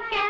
क्या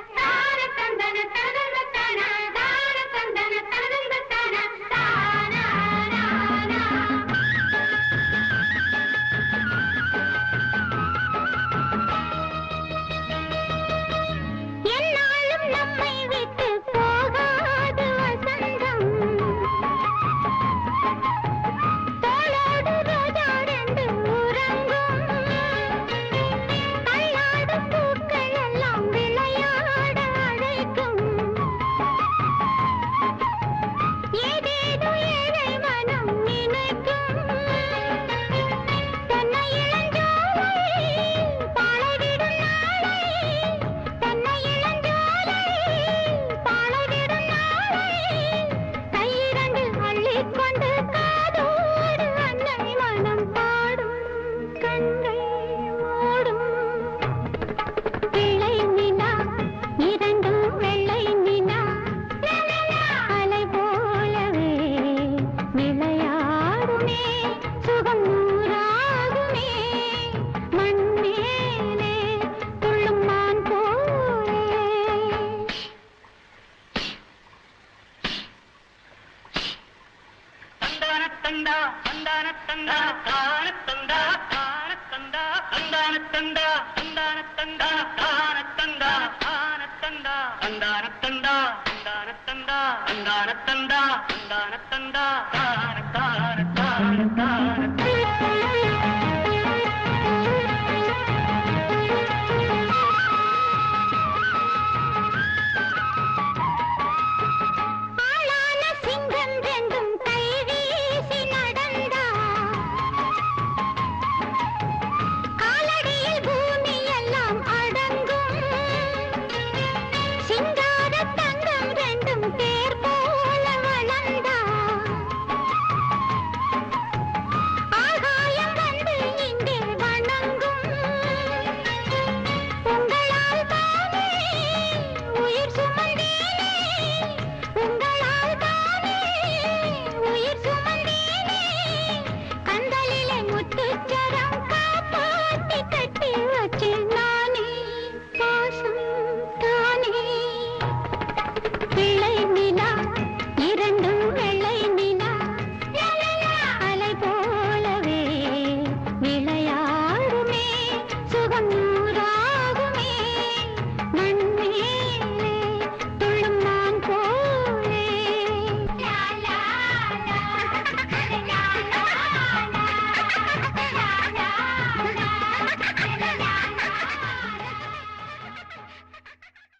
தந்தா தந்தான தந்தா தான தந்தா தான தந்தா தந்தான தந்தா தந்தான தந்தா தான தந்தா தான தந்தா தந்தான தந்தா தந்தான தந்தா தந்தான தந்தா தந்தான தந்தா